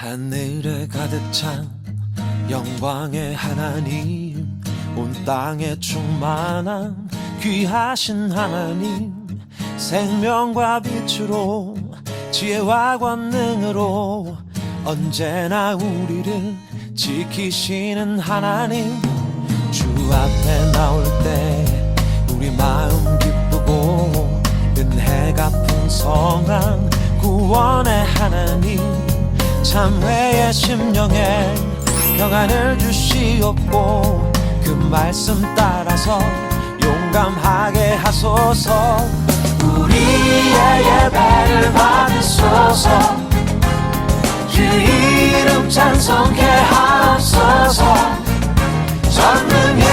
하늘에 가득 찬 영광의 하나님 온 땅에 충만한 귀하신 하나님 생명과 빛으로 지혜와 권능으로 언제나 우리를 지키시는 하나님. 주 앞에 나올 때 우리 마음 기쁘고 은혜가 풍성한 구원의 하나님 참회의 심령에 평안을 주시옵고 그 말씀 따라서 용감하게 하소서. 우리의 예배를 받으소서. 주 이름 찬송케 하옵소서. 전능의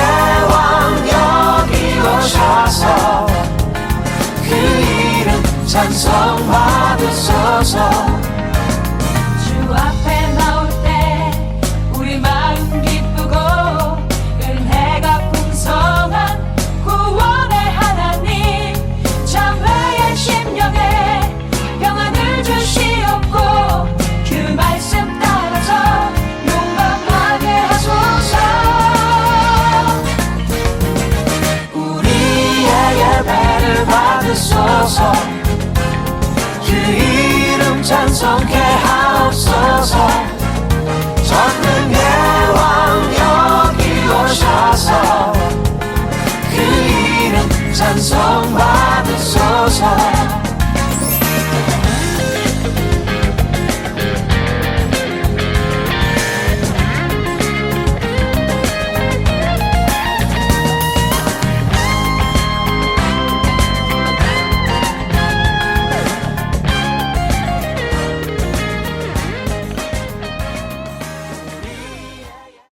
왕 여기 오셔서 그 이름 찬송 받으소서 하옵소서 그 이름 찬송케 하옵소서. 전능의 왕 여기 오셔서 그 이름 찬송받으소서.